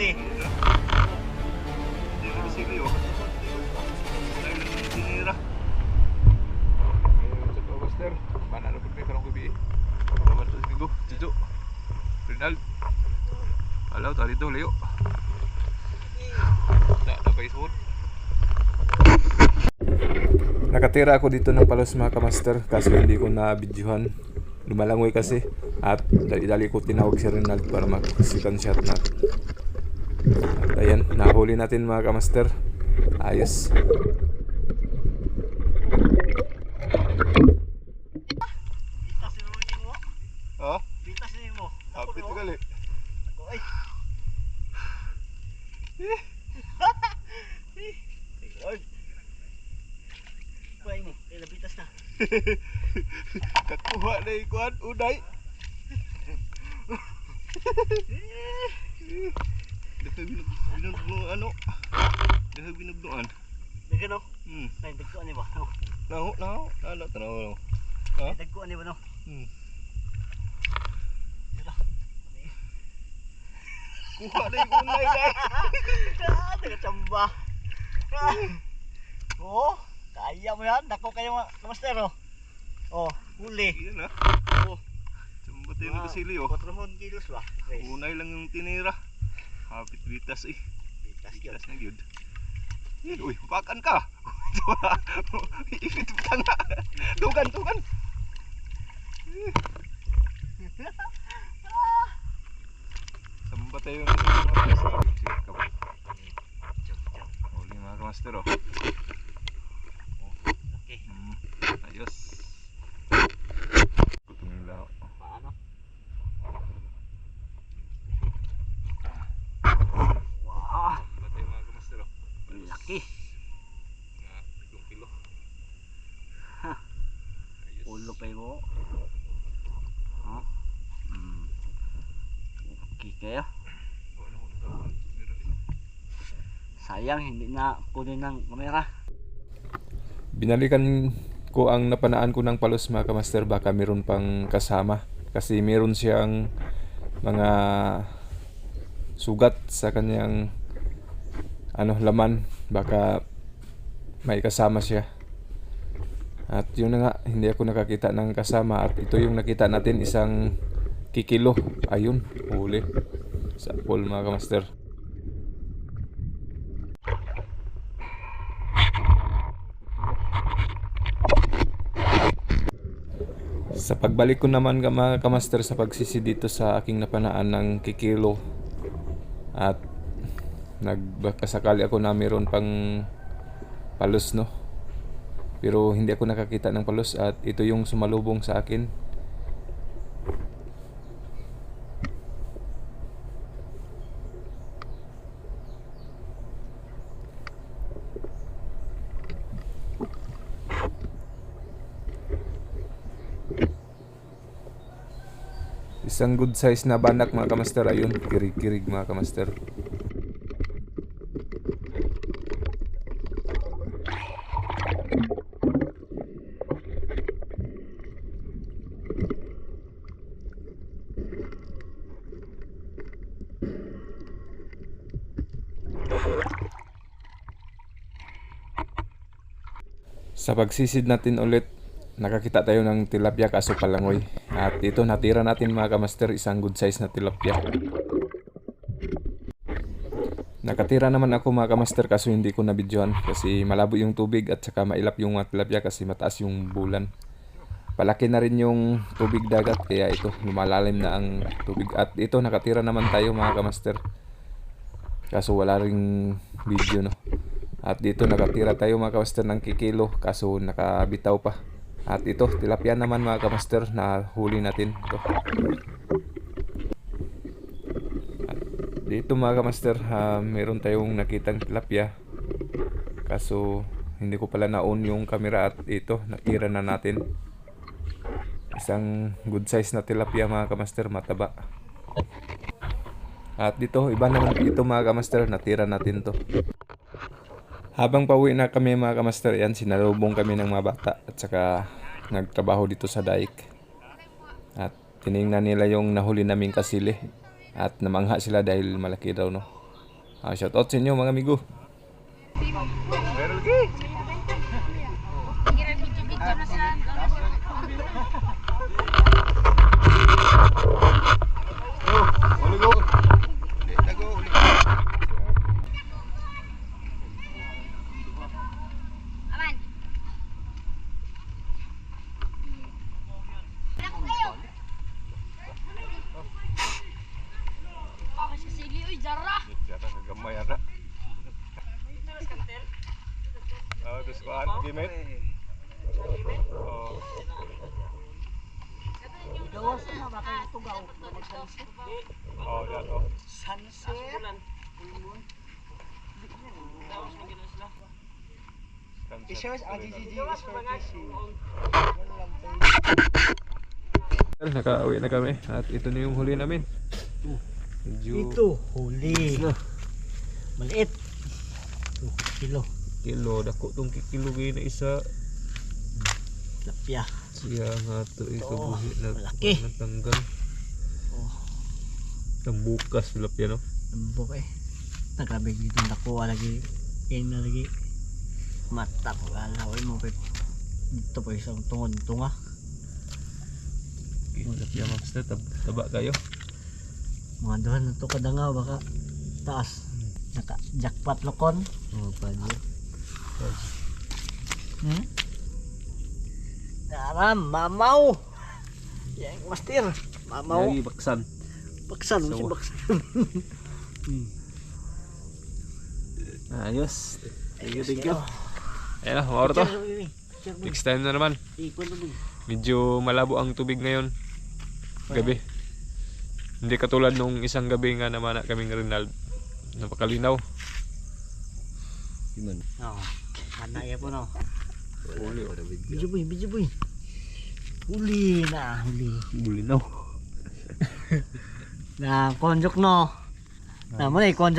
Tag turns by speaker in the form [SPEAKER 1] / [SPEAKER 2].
[SPEAKER 1] Sili oh. Dahil ng tinira. Sa to master. Mana na pud may karong gabi. Salamat sa minggu. Jijo. Rinald. Alaw layo. Na na pa isod.
[SPEAKER 2] Nakatira dito palos mga kamaster kaso hindi ko na videohan. Lumalangoy kasi at dali-dali ko tinawag si Ronald para mag-second shot. At ayan, nahuli natin mga kamaster. Ayos.
[SPEAKER 1] Ha?
[SPEAKER 3] Bitas ni mo.
[SPEAKER 1] Hapit
[SPEAKER 3] no?
[SPEAKER 1] gali.
[SPEAKER 3] Ako ay. Lord. Bay mo, kaya nabitas na.
[SPEAKER 1] Kakuha na ikuan unay. Dahil binugno ano? Dahil binugnuan.
[SPEAKER 3] Nagano?
[SPEAKER 1] Hmm.
[SPEAKER 3] Nay dagko ani ba?
[SPEAKER 1] Naho, naho. Nala tanaw. Ha?
[SPEAKER 3] Dagko ani ba no?
[SPEAKER 1] Hmm. Kuha na yung unay dahil.
[SPEAKER 3] Ah, nagachamba. Ah. Oh, kaya mo yan. Dako kayo mga master oh. Oh, huli.
[SPEAKER 1] Iyan na.
[SPEAKER 3] Oh,
[SPEAKER 1] Sumbat yung nagkasili oh.
[SPEAKER 3] 400 kilos ba? Guys,
[SPEAKER 1] Unay lang yung tinira. Hapit bitas eh.
[SPEAKER 3] bitas.
[SPEAKER 1] Bitas na yun. Eh, Uy, pakan ka. Ipit pa nga. Tugan, tugan. Sambat tayo ng mga kamaster.
[SPEAKER 3] Chop, chop.
[SPEAKER 1] Huli mga kamaster oh.
[SPEAKER 3] Okay.
[SPEAKER 1] Hmm, ayos. Kutung yung lao.
[SPEAKER 3] Paano? Wow,
[SPEAKER 1] Sambat tayo mga kamaster oh.
[SPEAKER 3] ang laki.
[SPEAKER 1] Mga tatlong kilo.
[SPEAKER 3] Ha. Okay kayo.
[SPEAKER 1] Wala akong tawag. Meron eh.
[SPEAKER 3] Sayang hindi na kunin ng kamera.
[SPEAKER 2] Binalikan ko ang napanaan ko ng palos mga kamaster baka meron pang kasama kasi meron siyang mga sugat sa kanyang ano laman baka may kasama siya at yun na nga hindi ako nakakita ng kasama at ito yung nakita natin isang kikilo. Ayun huli. Sa pool mga kamaster. Sa pagbalik ko naman mga kamaster sa pagsisi dito sa aking napanaan ng kikilo. At nagkasakali ako na mayroon pang palos no pero hindi ako nakakita ng palos at ito yung sumalubong sa akin. Isang good size na banak mga kamaster. Ayun kirig-kirig mga kamaster Sa pagsisid natin ulit, nakakita tayo ng tilapia kaso palangoy. At ito natira natin mga kamaster, isang good size na tilapia. Nakatira naman ako mga kamaster kaso hindi ko nabidyohan kasi malabo yung tubig at saka mailap yung mga tilapia kasi mataas yung bulan. Palaki na rin yung tubig dagat kaya ito lumalalim na ang tubig at ito nakatira naman tayo mga kamaster. Kaso wala ring video no. At dito nakatira tayo mga kamaster ng kikilo kaso nakabitaw pa. At ito tilapia naman mga kamaster na huli natin ito. At dito mga kamaster ha, meron tayong nakitang tilapia. Kaso hindi ko pala na-on yung camera at ito natira na natin. Isang good size na tilapia mga kamaster mataba. At dito, iba naman ito mga kamaster, natira natin to. Habang pauwi na kami mga kamaster, yan, sinalubong kami ng mga bata at saka nagtrabaho dito sa daik. At tiningnan nila yung nahuli naming kasili. At namangha sila dahil malaki daw, no. Ah, shout out sa inyo mga amigo.
[SPEAKER 1] Meron lagi.
[SPEAKER 4] Kira video-video na sa
[SPEAKER 1] Oh, uli go. Uli na go, uli.
[SPEAKER 4] Aman. Ako kayo. Ako sa sige, uy, jara.
[SPEAKER 1] Yata kagamay yata. Oh, kuan gimit. Oh,
[SPEAKER 3] Gawas na baka tugaw.
[SPEAKER 1] oh, yato.
[SPEAKER 3] Sunset. T-shirts, AGGG is for fishing.
[SPEAKER 2] Nakauwi na kami at ito na yung huli namin. Medyo
[SPEAKER 3] Ito, huli. Maliit. Ito, kilo.
[SPEAKER 2] Kilo, dako tong kilo na isa.
[SPEAKER 3] Lapya.
[SPEAKER 2] Siya nga to ito
[SPEAKER 3] Ito,
[SPEAKER 2] buhi na
[SPEAKER 3] malaki.
[SPEAKER 2] natanggal.
[SPEAKER 3] Oh.
[SPEAKER 2] Ang bukas tilapia no.
[SPEAKER 3] Lambok eh. Nagrabe dito nakuha lagi. Kaya na lagi. Mata ko alawin mo pe. Dito po isang tungod tunga.
[SPEAKER 2] Tilapia master tab taba kayo.
[SPEAKER 3] Mga doon na to kadanga baka taas. Naka jackpot lokon. Oh, padyo. Hmm? Naram, mamaw. Yang master. Mamaw.
[SPEAKER 2] Lagi baksan.
[SPEAKER 3] Baksan, si
[SPEAKER 2] Sawa.
[SPEAKER 3] baksan.
[SPEAKER 2] Ayos. Thank you, thank you. Ayan na, mga to. Next time na naman. Medyo malabo ang tubig ngayon. Gabi. Hindi katulad nung isang gabi nga naman na kaming Rinald. Napakalinaw.
[SPEAKER 3] Oo. Mana ya po no.
[SPEAKER 2] Uli o David.
[SPEAKER 3] Bidyo boy, bidyo boy. Huli na, huli.
[SPEAKER 2] Bulinaw.
[SPEAKER 3] Na konjok no. Na mo na konjok